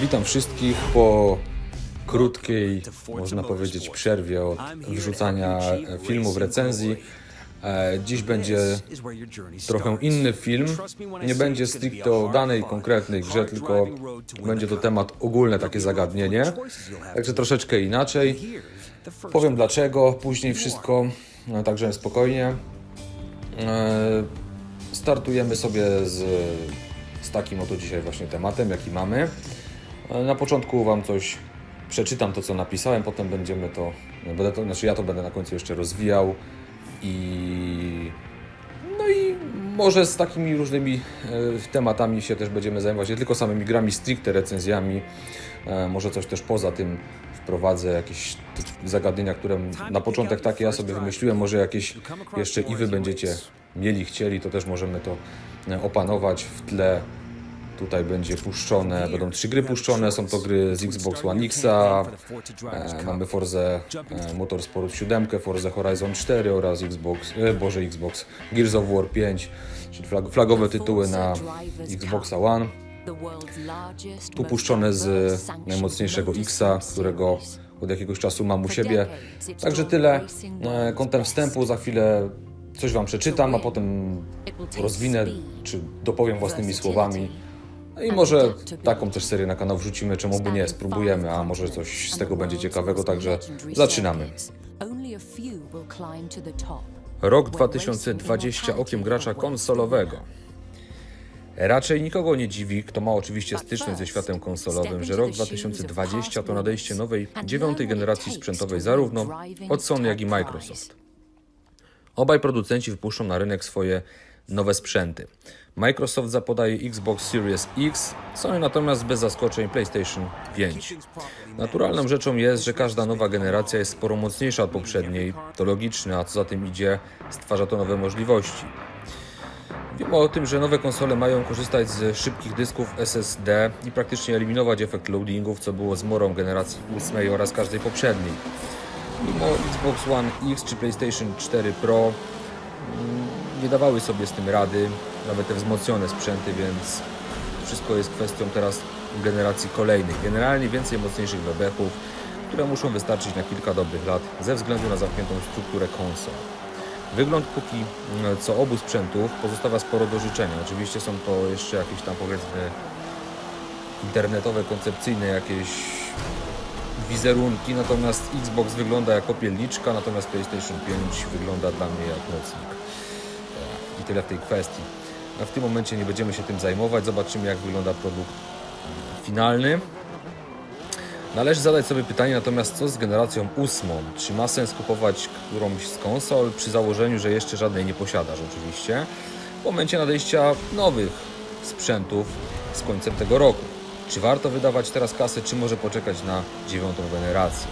Witam wszystkich po krótkiej, można powiedzieć, przerwie od wrzucania filmów, recenzji. E, Dziś będzie trochę inny film. Nie będzie stricte o danej konkretnej grze, tylko będzie to temat ogólne, takie zagadnienie. Także troszeczkę inaczej. Powiem dlaczego, później wszystko, no, także spokojnie. E, Startujemy sobie z, z takim oto dzisiaj właśnie tematem, jaki mamy. Na początku Wam coś przeczytam, to co napisałem, potem będziemy to, będę to, znaczy ja to będę na końcu jeszcze rozwijał i no i może z takimi różnymi e, tematami się też będziemy zajmować, nie tylko samymi grami, stricte recenzjami, e, może coś też poza tym wprowadzę, jakieś zagadnienia, które na początek takie ja sobie wymyśliłem, może jakieś jeszcze i Wy będziecie mieli, chcieli, to też możemy to e, opanować w tle. Tutaj będzie puszczone, będą trzy gry puszczone, są to gry z Xbox One X, e, mamy Forza e, Motorsport 7, Forza Horizon 4 oraz Xbox, e, Boże Xbox, Gears of War 5, czyli flag, flagowe tytuły na Xboxa One. Tu puszczone z najmocniejszego Xa, którego od jakiegoś czasu mam u siebie. Także tyle e, kątem wstępu, za chwilę coś Wam przeczytam, a potem rozwinę, czy dopowiem własnymi słowami. No i może taką też serię na kanał wrzucimy, czemu by nie, spróbujemy, a może coś z tego będzie ciekawego, także zaczynamy. Rok 2020 okiem gracza konsolowego. Raczej nikogo nie dziwi, kto ma oczywiście styczność ze światem konsolowym, że rok 2020 to nadejście nowej, dziewiątej generacji sprzętowej zarówno od Sony, jak i Microsoft. Obaj producenci wypuszczą na rynek swoje nowe sprzęty. Microsoft zapodaje Xbox Series X, Sony natomiast bez zaskoczeń PlayStation 5. Naturalną rzeczą jest, że każda nowa generacja jest sporo mocniejsza od poprzedniej. To logiczne, a co za tym idzie, stwarza to nowe możliwości. Wiemy o tym, że nowe konsole mają korzystać z szybkich dysków SSD i praktycznie eliminować efekt loadingów, co było zmorą generacji 8 oraz każdej poprzedniej. Mimo Xbox One X czy PlayStation 4 Pro mm, nie dawały sobie z tym rady, nawet te wzmocnione sprzęty, więc wszystko jest kwestią teraz generacji kolejnej. Generalnie więcej mocniejszych bebechów, które muszą wystarczyć na kilka dobrych lat ze względu na zamkniętą strukturę konsol. Wygląd póki mm, co obu sprzętów pozostawia sporo do życzenia. Oczywiście są to jeszcze jakieś tam powiedzmy internetowe, koncepcyjne jakieś wizerunki, natomiast Xbox wygląda jak popielniczka, natomiast PlayStation 5 wygląda dla mnie jak nocnik. Tyle w tej kwestii. No, w tym momencie nie będziemy się tym zajmować, zobaczymy jak wygląda produkt finalny. Należy zadać sobie pytanie natomiast co z generacją ósmą? Czy ma sens kupować którąś z konsol przy założeniu, że jeszcze żadnej nie posiadasz oczywiście w momencie nadejścia nowych sprzętów z końcem tego roku? Czy warto wydawać teraz kasę, czy może poczekać na dziewiątą generację?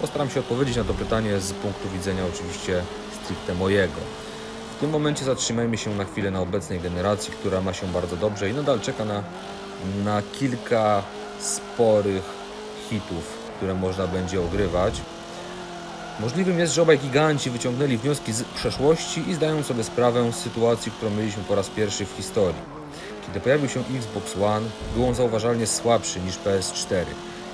Postaram się odpowiedzieć na to pytanie z punktu widzenia oczywiście stricte mojego. W tym momencie zatrzymajmy się na chwilę na obecnej generacji, która ma się bardzo dobrze i nadal czeka na, na kilka sporych hitów, które można będzie ogrywać. Możliwym jest, że obaj giganci wyciągnęli wnioski z przeszłości i zdają sobie sprawę z sytuacji, którą mieliśmy po raz pierwszy w historii. Kiedy pojawił się Xbox One, był on zauważalnie słabszy niż PS4.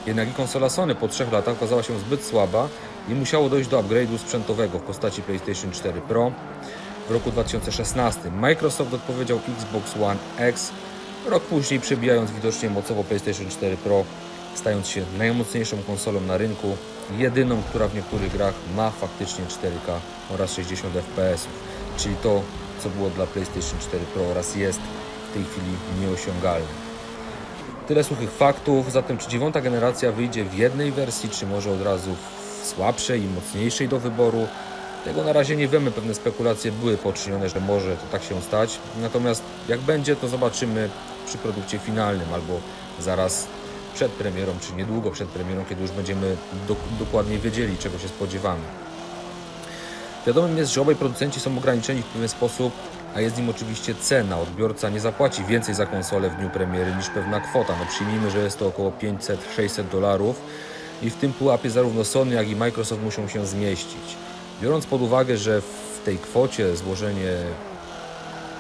Jednak i konsola Sony po trzech latach okazała się zbyt słaba i musiało dojść do upgrade'u sprzętowego w postaci PlayStation 4 Pro w roku 2016. Microsoft odpowiedział Xbox One X, rok później przebijając widocznie mocowo PlayStation 4 Pro, stając się najmocniejszą konsolą na rynku, jedyną, która w niektórych grach ma faktycznie 4K oraz 60 FPS, czyli to, co było dla PlayStation 4 Pro oraz jest w tej chwili nieosiągalne. Tyle suchych faktów, zatem czy dziewiąta generacja wyjdzie w jednej wersji, czy może od razu w słabszej i mocniejszej do wyboru? Tego na razie nie wiemy, pewne spekulacje były poczynione, że może to tak się stać. Natomiast jak będzie, to zobaczymy przy produkcie finalnym albo zaraz przed premierą, czy niedługo przed premierą, kiedy już będziemy do, dokładniej wiedzieli, czego się spodziewamy. Wiadomym jest, że obaj producenci są ograniczeni w pewien sposób, a jest nim oczywiście cena. Odbiorca nie zapłaci więcej za konsolę w dniu premiery niż pewna kwota. No przyjmijmy, że jest to około 500-600 dolarów i w tym pułapie zarówno Sony, jak i Microsoft muszą się zmieścić. Biorąc pod uwagę, że w tej kwocie złożenie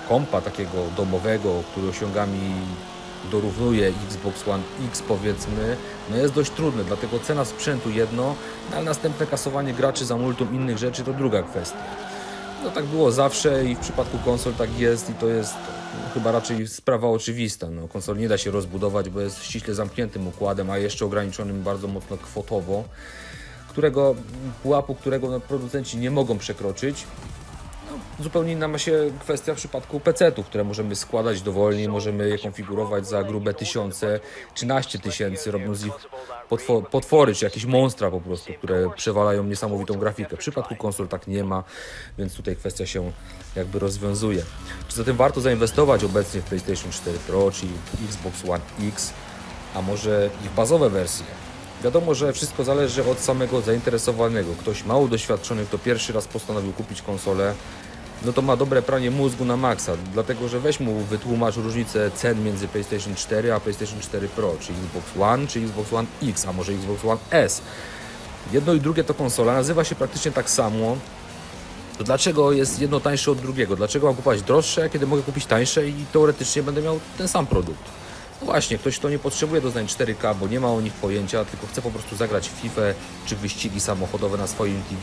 kompa takiego domowego, który osiąga mi dorównuje Xbox One X powiedzmy, no jest dość trudne, dlatego cena sprzętu jedno, no ale następne kasowanie graczy za multum innych rzeczy to druga kwestia. No tak było zawsze i w przypadku konsol tak jest i to jest chyba raczej sprawa oczywista. No, konsol nie da się rozbudować, bo jest ściśle zamkniętym układem, a jeszcze ograniczonym bardzo mocno kwotowo, którego pułapu, którego no, producenci nie mogą przekroczyć. No, zupełnie inna ma się kwestia w przypadku PC-ów, które możemy składać dowolnie, możemy je konfigurować za grube tysiące, 13 tysięcy, robiąc z ich potwo- potwory, czy jakieś monstra po prostu, które przewalają niesamowitą grafikę. W przypadku konsol tak nie ma, więc tutaj kwestia się jakby rozwiązuje. Czy zatem warto zainwestować obecnie w PlayStation 4 Pro, czy Xbox One X, a może ich bazowe wersje? Wiadomo, że wszystko zależy od samego zainteresowanego. Ktoś mało doświadczony, kto pierwszy raz postanowił kupić konsolę, no to ma dobre pranie mózgu na maksa, dlatego że weź mu wytłumacz różnicę cen między PlayStation 4 a PlayStation 4 Pro, czy Xbox One, czy Xbox One X, a może Xbox One S. Jedno i drugie to konsola, nazywa się praktycznie tak samo. To dlaczego jest jedno tańsze od drugiego? Dlaczego mam kupować droższe, kiedy mogę kupić tańsze i teoretycznie będę miał ten sam produkt? Właśnie, ktoś, kto nie potrzebuje doznań 4K, bo nie ma o nich pojęcia, tylko chce po prostu zagrać w FIFA czy wyścigi samochodowe na swoim TV,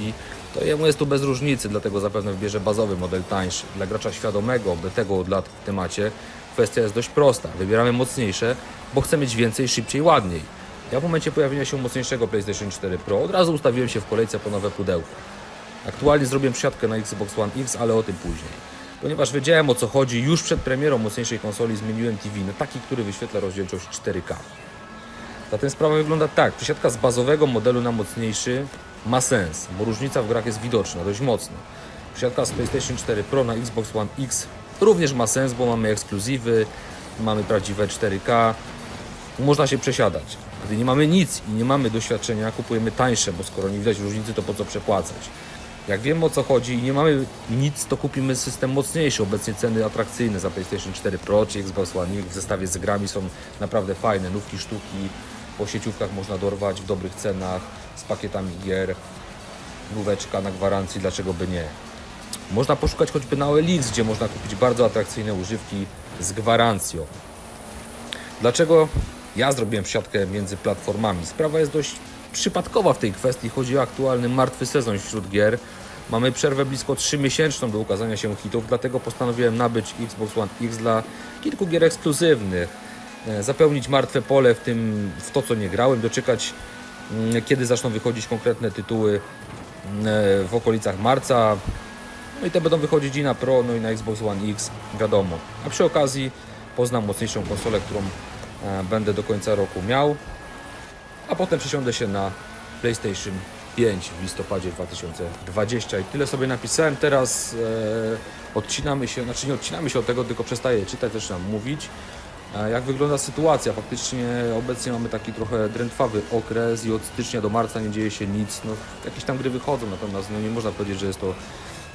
to jemu jest tu bez różnicy, dlatego zapewne wybierze bazowy model tańszy. Dla gracza świadomego, tego od lat w temacie, kwestia jest dość prosta. Wybieramy mocniejsze, bo chcemy mieć więcej, szybciej, ładniej. Ja w momencie pojawienia się mocniejszego PlayStation 4 Pro od razu ustawiłem się w kolejce po nowe pudełko. Aktualnie zrobiłem przysiadkę na Xbox One X, ale o tym później. Ponieważ wiedziałem o co chodzi, już przed premierą mocniejszej konsoli zmieniłem TV na taki, który wyświetla rozdzielczość 4K. Zatem sprawa wygląda tak. Przesiadka z bazowego modelu na mocniejszy ma sens, bo różnica w grach jest widoczna, dość mocno. Przesiadka z PlayStation 4 Pro na Xbox One X również ma sens, bo mamy ekskluzywy, mamy prawdziwe 4K, można się przesiadać. Gdy nie mamy nic i nie mamy doświadczenia, kupujemy tańsze, bo skoro nie widać różnicy, to po co przepłacać? Jak wiemy o co chodzi i nie mamy nic, to kupimy system mocniejszy. Obecnie ceny atrakcyjne za PlayStation 4 Pro czy Xbox One w zestawie z grami są naprawdę fajne. Nówki sztuki po sieciówkach można dorwać w dobrych cenach z pakietami gier. Nóweczka na gwarancji, dlaczego by nie? Można poszukać choćby na OLX, gdzie można kupić bardzo atrakcyjne używki z gwarancją. Dlaczego ja zrobiłem siatkę między platformami? Sprawa jest dość przypadkowa w tej kwestii. Chodzi o aktualny martwy sezon wśród gier. Mamy przerwę blisko 3-miesięczną do ukazania się hitów, dlatego postanowiłem nabyć Xbox One X dla kilku gier ekskluzywnych. E, Zapełnić martwe pole w tym, w to co nie grałem, doczekać mm, kiedy zaczną wychodzić konkretne tytuły mm, e, w okolicach marca. No i te będą wychodzić i na Pro, no i na Xbox One X, wiadomo. A przy okazji poznam mocniejszą konsolę, którą e, będę do końca roku miał a potem przesiądę się na PlayStation 5 w listopadzie 2020 i tyle sobie napisałem. Teraz e, odcinamy się, znaczy nie odcinamy się od tego, tylko przestaję czytać, zaczynam mówić. E, jak wygląda sytuacja? Faktycznie obecnie mamy taki trochę drętwawy okres i od stycznia do marca nie dzieje się nic. No, jakieś tam gry wychodzą, natomiast no, nie można powiedzieć, że jest to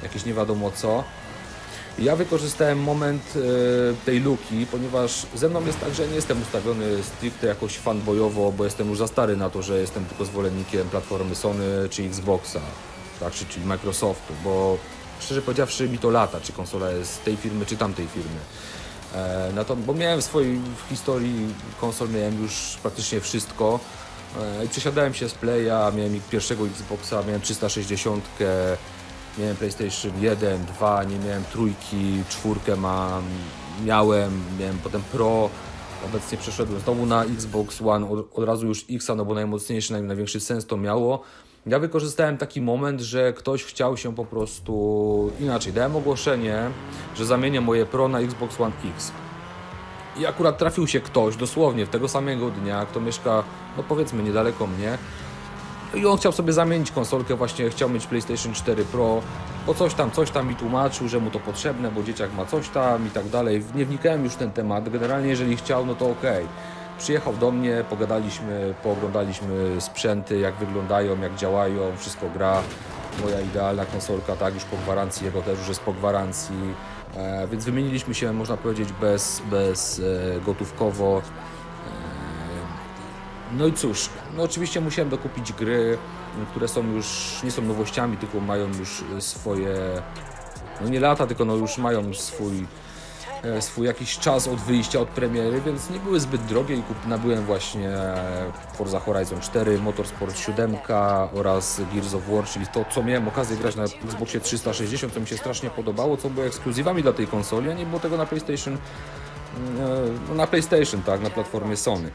jakieś nie wiadomo co. Ja wykorzystałem moment e, tej luki, ponieważ ze mną jest tak, że nie jestem ustawiony stricte jakoś fanboyowo, bo jestem już za stary na to, że jestem tylko zwolennikiem platformy Sony czy Xboxa, tak, czy, czyli Microsoftu, bo szczerze powiedziawszy mi to lata, czy konsola jest z tej firmy, czy tamtej firmy. E, na to, bo miałem w swojej w historii konsol, miałem już praktycznie wszystko e, i przesiadałem się z Playa, miałem pierwszego Xboxa, miałem 360, miałem PlayStation 1, 2, nie miałem trójki, czwórkę mam, miałem, miałem potem Pro, obecnie przeszedłem znowu na Xbox One, od, od razu już X, no bo najmocniejszy, naj, największy sens to miało. Ja wykorzystałem taki moment, że ktoś chciał się po prostu inaczej. Dałem ogłoszenie, że zamienię moje Pro na Xbox One X. I akurat trafił się ktoś, dosłownie tego samego dnia, kto mieszka, no powiedzmy, niedaleko mnie. I on chciał sobie zamienić konsolkę, właśnie chciał mieć PlayStation 4 Pro, bo coś tam, coś tam mi tłumaczył, że mu to potrzebne, bo dzieciak ma coś tam i tak dalej. Nie wnikałem już w ten temat. Generalnie, jeżeli chciał, no to okej. Przyjechał do mnie, pogadaliśmy, pooglądaliśmy sprzęty, jak wyglądają, jak działają, wszystko gra. Moja idealna konsolka, tak, już po gwarancji, jego też już jest po gwarancji. E, więc wymieniliśmy się, można powiedzieć, bez, bez e, gotówkowo. No i cóż, no oczywiście musiałem dokupić gry, które są już, nie są nowościami, tylko mają już swoje, no nie lata, tylko no już mają swój, e, swój jakiś czas od wyjścia od premiery, więc nie były zbyt drogie i kup, nabyłem właśnie e, Forza Horizon 4, Motorsport 7 oraz Gears of War, czyli to, co miałem okazję grać na Xboxie 360, co mi się strasznie podobało, co było ekskluzywami dla tej konsoli, a nie było tego na PlayStation, e, no, na PlayStation, tak, na platformie Sony.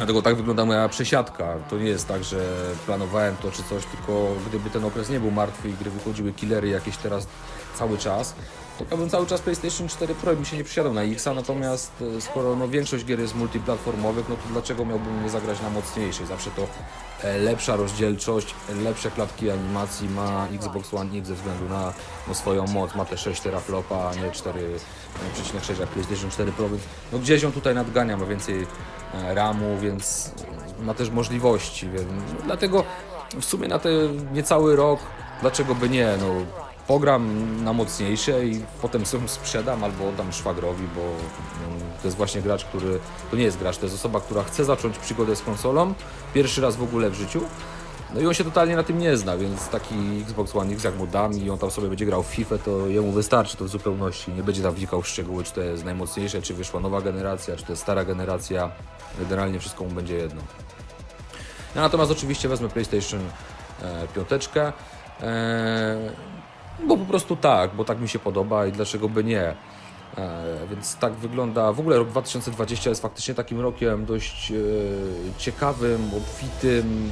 Dlatego tak wygląda moja przesiadka. To nie jest tak, że planowałem to czy coś, tylko gdyby ten okres nie był martwy i gdy wychodziły killery jakieś teraz cały czas, to ja bym cały czas PlayStation 4 Pro bym się nie przysiadał na Xa, natomiast e, skoro no, większość gier jest multiplatformowych, no to dlaczego miałbym nie zagrać na mocniejszej? Zawsze to e, lepsza rozdzielczość, lepsze klatki animacji ma Xbox One X ze względu na no, swoją moc. Ma te 6 teraflopa, a nie 4,6 jak PlayStation 4 Pro, więc no, gdzieś on tutaj nadgania, ma więcej RAMu, więc ma też możliwości, więc dlatego w sumie na ten niecały rok, dlaczego by nie, no pogram na mocniejsze i potem sobie sprzedam albo oddam szwagrowi, bo no, to jest właśnie gracz, który, to nie jest gracz, to jest osoba, która chce zacząć przygodę z konsolą, pierwszy raz w ogóle w życiu, no i on się totalnie na tym nie zna, więc taki Xbox One X jak mu dam i on tam sobie będzie grał w FIFA, to jemu wystarczy to w zupełności. Nie będzie tam wnikał w szczegóły, czy to jest najmocniejsze, czy wyszła nowa generacja, czy to jest stara generacja. Generalnie wszystko mu będzie jedno. Ja natomiast oczywiście wezmę PlayStation e, 5, e, bo po prostu tak, bo tak mi się podoba i dlaczego by nie. E, więc tak wygląda. W ogóle rok 2020 jest faktycznie takim rokiem dość e, ciekawym, obfitym.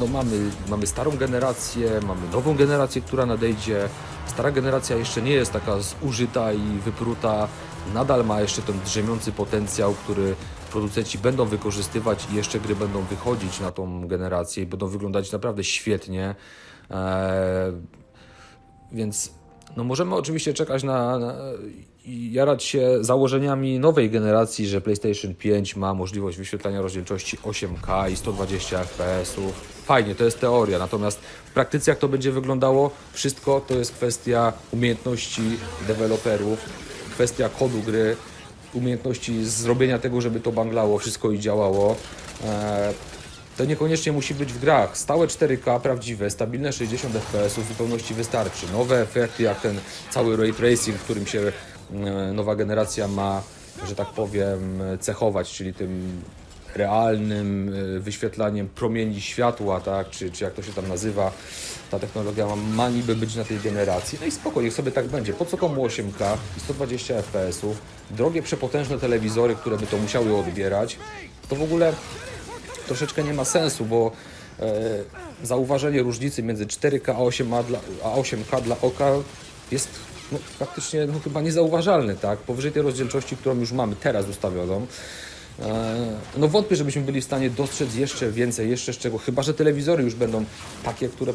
No mamy, mamy starą generację, mamy nową generację, która nadejdzie. Stara generacja jeszcze nie jest taka zużyta i wypruta. Nadal ma jeszcze ten drzemiący potencjał, który producenci będą wykorzystywać i jeszcze gry będą wychodzić na tą generację i będą wyglądać naprawdę świetnie. E, więc no możemy oczywiście czekać na, na i jarać się założeniami nowej generacji, że PlayStation 5 ma możliwość wyświetlania rozdzielczości 8K i 120 FPS-ów. Fajnie, to jest teoria, natomiast w praktyce jak to będzie wyglądało, wszystko to jest kwestia umiejętności deweloperów, kwestia kodu gry, umiejętności zrobienia tego, żeby to banglało wszystko i działało. Eee, to niekoniecznie musi być w grach. Stałe 4K, prawdziwe, stabilne 60 fps w zupełności wystarczy. Nowe efekty, jak ten cały ray tracing, którym się e, nowa generacja ma, że tak powiem, cechować, czyli tym realnym e, wyświetlaniem promieni światła, tak, czy, czy jak to się tam nazywa, ta technologia ma, ma niby być na tej generacji. No i spoko, niech sobie tak będzie. Po co komu 8K i 120 fps-ów, drogie, przepotężne telewizory, które by to musiały odbierać, to w ogóle troszeczkę nie ma sensu, bo e, zauważenie różnicy między 4K a 8K dla, a 8K dla oka jest no, praktycznie no, chyba niezauważalny, tak? Powyżej tej rozdzielczości, którą już mamy teraz ustawioną. E, No wątpię, żebyśmy byli w stanie dostrzec jeszcze więcej, jeszcze z czego, chyba że telewizory już będą takie, które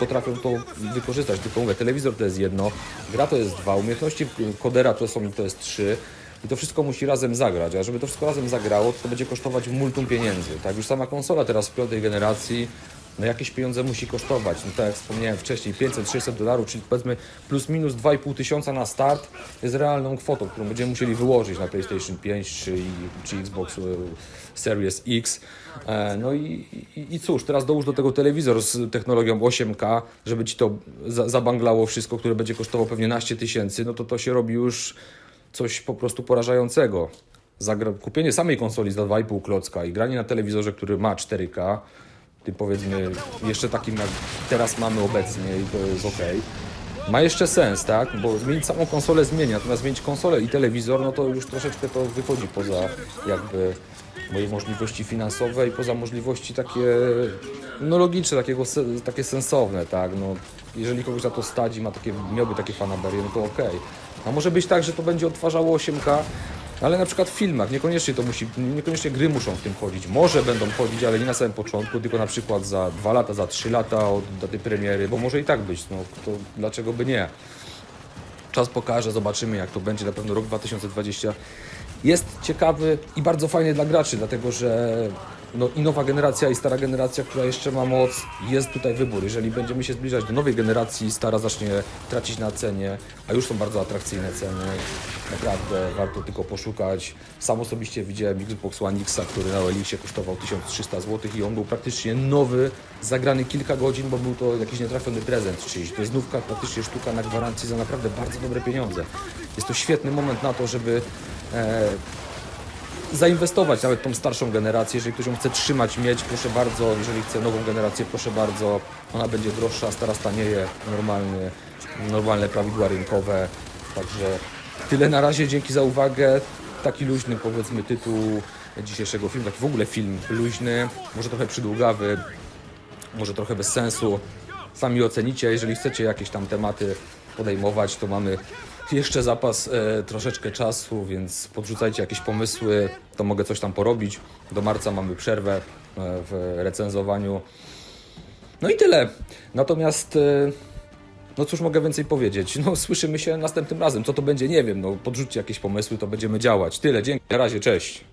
potrafią to wykorzystać. Tylko mówię, telewizor to jest jedno, gra to jest dwa, umiejętności kodera to są to jest trzy. I to wszystko musi razem zagrać, a żeby to wszystko razem zagrało, to będzie kosztować multum pieniędzy. Tak, już sama konsola teraz w piątej generacji, no jakieś pieniądze musi kosztować. No tak jak wspomniałem wcześniej, 500-600 dolarów, czyli powiedzmy plus minus 2,5 tysiąca na start jest realną kwotą, którą będziemy musieli wyłożyć na PlayStation 5 czy, czy Xbox e, Series X. E, No i, i, cóż, teraz dołóż do tego telewizor z technologią 8K, żeby ci to za, zabanglało wszystko, które będzie kosztowało pewnie naście tysięcy, no to to się robi już coś po prostu porażającego. Zagra- kupienie samej konsoli za 2,5 klocka i granie na telewizorze, który ma 4K, tym powiedzmy jeszcze takim jak teraz mamy obecnie i to jest ok. Ma jeszcze sens, tak? Bo zmienić samą konsolę zmienia, natomiast zmienić konsolę i telewizor, no to już troszeczkę to wychodzi poza jakby moje możliwości finansowe i poza możliwości takie no logiczne, takiego, takie sensowne, tak? No, jeżeli kogoś za to stać i ma takie, miałby takie fanaberie, no to okej. A może być tak, że to będzie odtwarzało 8K, ale na przykład w filmach, niekoniecznie to musi, niekoniecznie gry muszą w tym chodzić. Może będą chodzić, ale nie na samym początku, tylko na przykład za 2 lata, za 3 lata od daty premiery, bo może i tak być, no to dlaczego by nie? Czas pokaże, zobaczymy jak to będzie. Na pewno rok 2020 jest ciekawy i bardzo fajny dla graczy, dlatego że no i nowa generacja i stara generacja, która jeszcze ma moc, jest tutaj wybór. Jeżeli będziemy się zbliżać do nowej generacji, stara zacznie tracić na cenie, a już są bardzo atrakcyjne ceny. Naprawdę warto tylko poszukać. Sam osobiście widziałem Xbox One X, który na Elixie kosztował 1300 zł i on był praktycznie nowy, zagrany kilka godzin, bo był to jakiś nietrafiony prezent czyjś. To jest znówka, praktycznie sztuka na gwarancji za naprawdę bardzo dobre pieniądze. Jest to świetny moment na to, żeby e, zainwestować nawet tą starszą generację. Jeżeli ktoś ją chce trzymać, mieć, proszę bardzo. Jeżeli chce nową generację, proszę bardzo. Ona będzie droższa, stara stanieje, normalny, normalne prawidła rynkowe. Także tyle na razie. Dzięki za uwagę. Taki luźny, powiedzmy, tytuł dzisiejszego filmu. Taki w ogóle film luźny, może trochę przydługawy, może trochę bez sensu. Sami ocenicie, jeżeli chcecie jakieś tam tematy podejmować, to mamy jeszcze zapas e, troszeczkę czasu, więc podrzucajcie jakieś pomysły, to mogę coś tam porobić. Do marca mamy przerwę e, w recenzowaniu. No i tyle. Natomiast, e, no cóż mogę więcej powiedzieć? No słyszymy się następnym razem. Co to będzie, nie wiem. No podrzućcie jakieś pomysły, to będziemy działać. Tyle, dzięki, na razie, cześć.